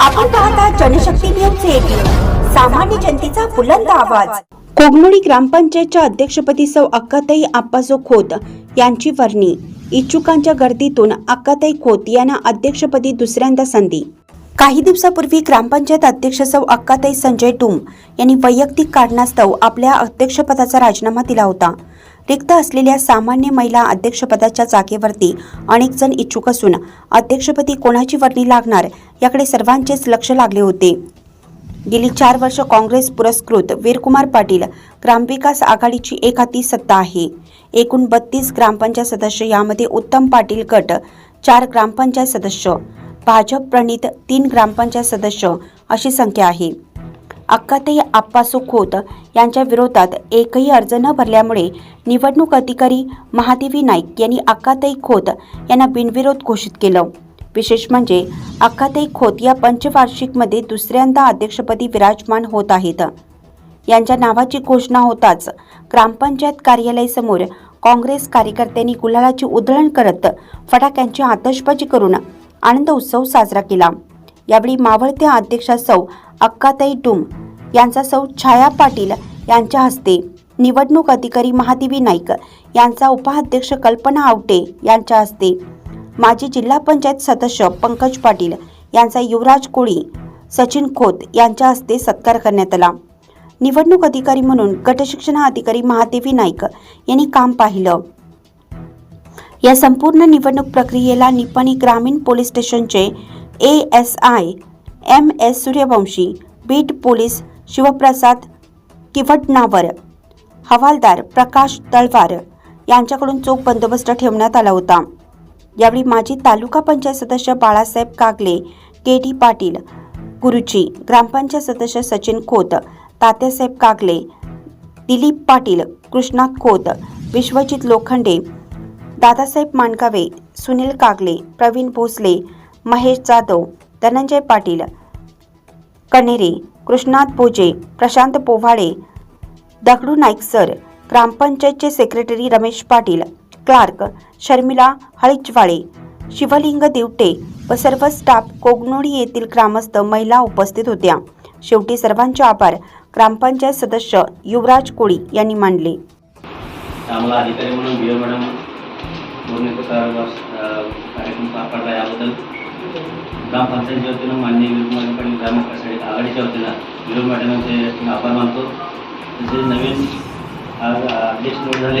आपण पाहता Janshakti news eighteen सामान्य जनतेचा बुलंद आवाज. कोगनोळी ग्रामपंचायतच्या अध्यक्षपदी सौ अक्काताई आप्पासो खोत यांची वर्णी. इच्छुकांच्या गर्दीतून अक्काताई खोत यांना अध्यक्षपदी दुसऱ्यांदा संधी. काही दिवसापूर्वी ग्रामपंचायत अध्यक्ष सौ अक्काताई संजय टुम यांनी वैयक्तिक कारणास्तव आपल्या अध्यक्षपदाचा राजीनामा दिला होता. रिक्त असलेल्या सामान्य महिला अध्यक्षपदाच्या जागेवरती अनेक जण इच्छुक असून अध्यक्षपदी कोणाची वर्णी लागणार याकडे सर्वांचेच लक्ष लागले होते. गेली चार वर्ष काँग्रेस पुरस्कृत वीरकुमार पाटील ग्रामविकास आघाडीची एक हाती सत्ता आहे. एकूण बत्तीस ग्रामपंचायत सदस्य यामध्ये उत्तम पाटील गट चार ग्रामपंचायत सदस्य भाजप प्रणित तीन ग्रामपंचायत सदस्य अशी संख्या आहे. अक्काताई आप्पासो खोत यांच्या विरोधात एकही अर्ज न भरल्यामुळे निवडणूक अधिकारी महादेवी नाईक यांनी अक्काताई खोत यांना बिनविरोध घोषित केलं. विशेष म्हणजे अक्काताई खोत या पंचवार्षिकमध्ये दुसऱ्यांदा अध्यक्षपदी विराजमान होत आहेत. यांच्या नावाची घोषणा होताच ग्रामपंचायत कार्यालयासमोर काँग्रेस कार्यकर्त्यांनी गुलालाची उधळण करत फटाक्यांची आतषबाजी करून आनंद उत्सव साजरा केला. यावेळी मावळत्या अध्यक्षा सौ अक्काताई डुम यांचा सौ छाया पाटील यांच्या हस्ते निवडणूक अधिकारी महादेवी नाईक यांचा उपाध्यक्ष कल्पना आवटे यांच्या हस्ते माजी जिल्हा पंचायत सदस्य पंकज पाटील यांचा युवराज कोळी सचिन खोत यांच्या हस्ते सत्कार करण्यात आला. निवडणूक अधिकारी म्हणून गटशिक्षण अधिकारी महादेवी नाईक यांनी काम पाहिलं. या संपूर्ण निवडणूक प्रक्रियेला निपाणी ग्रामीण पोलीस स्टेशनचे A S I M S Suryavanshi beat police Shivprasad Kivatnavar हवालदार प्रकाश तळवार यांच्याकडून चोख बंदोबस्त ठेवण्यात आला होता. यावेळी माजी तालुका पंचायत सदस्य बाळासाहेब कागले के डी पाटील गुरुजी ग्रामपंचायत सदस्य सचिन खोत तात्यासाहेब कागले दिलीप पाटील कृष्णात खोत विश्वजित लोखंडे दादासाहेब मानकावे सुनील कागले प्रवीण भोसले महेश जाधव धनंजय पाटील कणेरे कृष्णात भोजे प्रशांत पोव्हाळे दगडू नाईक सर ग्रामपंचायतचे सेक्रेटरी रमेश पाटील क्लार्क शर्मिला हळीचवाळे शिवलिंग दिवटे व सर्व स्टाफ कोगनोळी येथील ग्रामस्थ महिला उपस्थित होत्या. शेवटी सर्वांचे आभार. ग्रामपंचायत सदस्य युवराज कोळी यांनी मानले. आम्हाला अधिकारी म्हणून बी मॅडम पूर्ण कार्यक्रम पार पडला याबद्दल. ग्रामपंचायतच्या वतीनं मान्य विरोध पाटील ग्रामविकास आघाडीच्या वतीनं विरोध मॅडमांचे आभार मानतो. तसेच नवीन अध्यक्ष निवड झाले